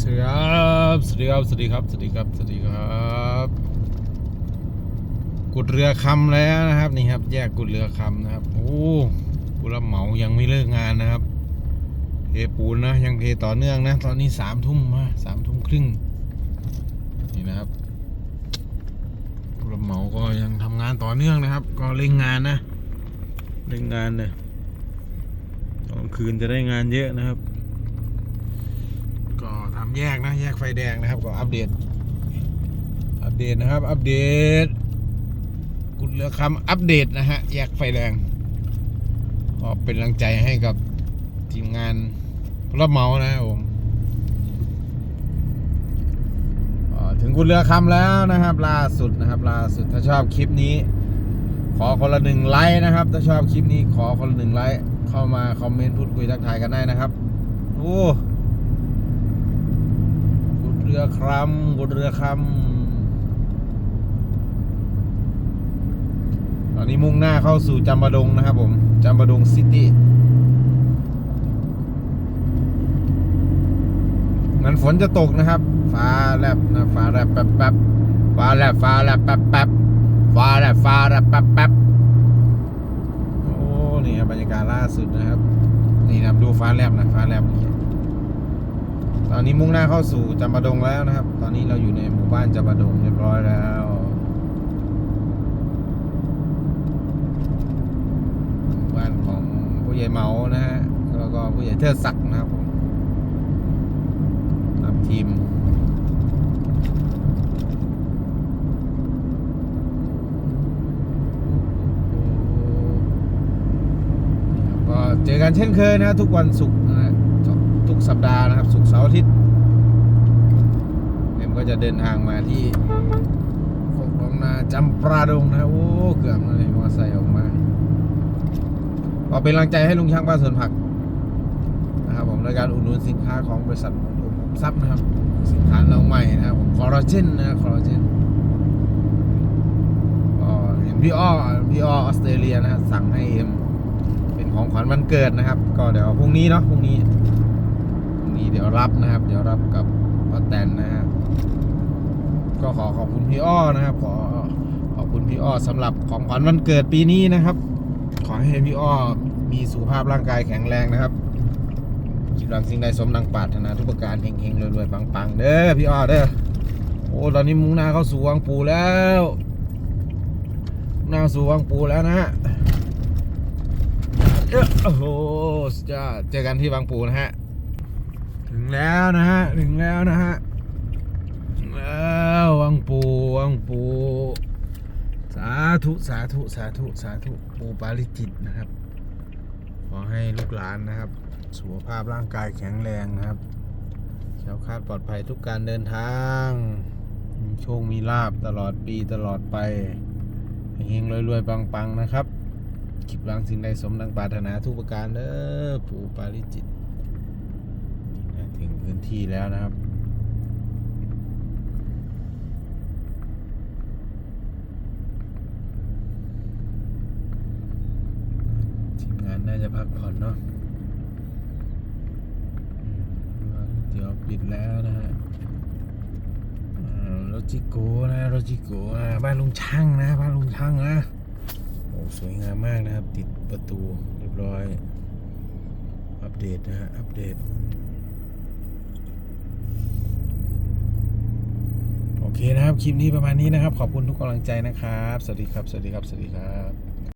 สวัสดีครับสวัสดีครับสวัสดีครับสวัสดีครับสวัสดีครับกุดเรือคำแล้วนะครับนี่ครับ แยกกุดเรือคำนะครับ โอ้ผู้รับเหมายังไม่เลิกงานนะครับเทปูนนะยังเทต่อเนื่องนะ ตอนนี้สามทุ่มมาสามทุ่มครึ่งนี่นะครับผู้รับเหมาก็ยังทำงานต่อเนื่องนะครับ ก็เร่งงานนะเร่งงานเลยตอนคืนจะได้งานเยอะนะครับ ก็ทำแยกนะ แยกไฟแดงนะครับ ก็อัปเดต อัปเดตนะครับ อัปเดตกุดเรือคำอัปเดตนะฮะ แยกไฟแดง ก็เป็นกำลังใจให้กับทีมงานรับเมานะครับผมถึงกุดเรือคำแล้วนะครับ ล่าสุดนะครับ ล่าสุดถ้าชอบคลิปนี้ ขอคนละหนึ่งไลค์นะครับ ถ้าชอบคลิปนี้ขอคนละหนึ่งไลค์เข้ามาคอมเมนต์พูดคุยทักทายกันได้นะครับ โอ้ รือคำกุดเรือคำตอนนี้มุ่งหน้าเข้าสู่จำปาดงนะครับผมจำปาดงซิตี้มันฝนจะตกนะครับ ฟ้าแลบนะฟ้าแลบแป๊บแป๊บฟ้าแลบฟ้าแลบแป๊บแป๊บฟ้าแลบฟ้าแลบแป๊บแป๊บโอ้ นี่ครับบรรยากาศล่าสุดนะครับ นี่นะครับดูฟ้าแลบนะฟ้าแลบเมื่ อกี้ตอนนี้มุ่งหน้าเข้าสู่จำปาดงแล้วนะครับ ตอนนี้เราอยู่ในหมู่บ้านจำปาดงเรียบร้อยแล้วบ้านของผู้ใหญ่เมานะฮะแล้วก็ผู้ใหญ่เทิดศักดิ์นะครับผมนำทีมก็เจอกันเช่นเคยนะทุกวันศุกร์ ทุกสัปดาห์นะครับศุกร์เสาร์อาทิตย์เอ็มก็จะเดินทางมาที่โคกหนองนาจำปาดงนะโอ้เกือบเลยมอไซค์ออกมาก็เป็นกำลังใจให้ลุงช่างบ้านสวนผักนะครับผมในการอุดหนุนสินค้าของบริษัทอุดมทรัพย์นะครับ สินค้าเราใหม่นะครับผมคอลลาเจนนะคอลลาเจนก็เห็นพี่อ้อพี่อ้อออสเตรเลียนะสั่งให้เอ็มเป็นของขวัญวันเกิดนะครับ ก็เดี๋ยวพรุ่งนี้เนาะพรุ่งนี้ นี้เดี๋ยวรับนะครับ เดี๋ยวรับกับป้าแตนนะฮะก็ขอขอบคุณพี่อ้อนะครับ ขอขอบคุณพี่อ้อสำหรับของขวัญวันเกิดปีนี้นะครับ ขอให้พี่อ้อมีสุขภาพร่างกายแข็งแรงนะครับคิดหวังสิ่งใดสมดังปรารถนาทุกประการเฮงๆรวยๆปังๆเด้อพี่อ้อเด้อโอ้ตอนนี้มุ่งหน้าเข้าสู่วังปูแล้วมุ่งหน้าสู่วังปูแล้วนะฮะโอ้โหสุดยอดเจอกันที่บางปูนะฮะ ถึงแล้วนะฮะ ถึงแล้วนะฮะถึงแล้ววังปูวังปู สาธุสาธุสาธุสาธุปูปาริจิตนะครับ ขอให้ลูกหลานนะครับ สุขภาพร่างกายแข็งแรงนะครับแคล้วคลาดปลอดภัยทุกการเดินทางมีโชคมีลาบตลอดปีตลอดไปเฮงรวยๆปังๆนะครับคิดหวังสิ่งใดสมดังปรารถนาทุกประการเด้อปู่ปาริจิต ที่แล้วนะครับทีมงานน่าจะพักผ่อนเนาะเดี๋ยวปิดแล้วนะฮะโรจิโกนะโรจิโกนะบ้านลุงช่างนะบ้านลุงช่างนะโอ้สวยงามมากนะครับ ติดประตูเรียบร้อย อัปเดตนะฮะ อัปเดต เคนะครับ คลิปนี้ประมาณนี้นะครับ ขอบคุณทุกกำลังใจนะครับ สวัสดีครับ สวัสดีครับ สวัสดีครับ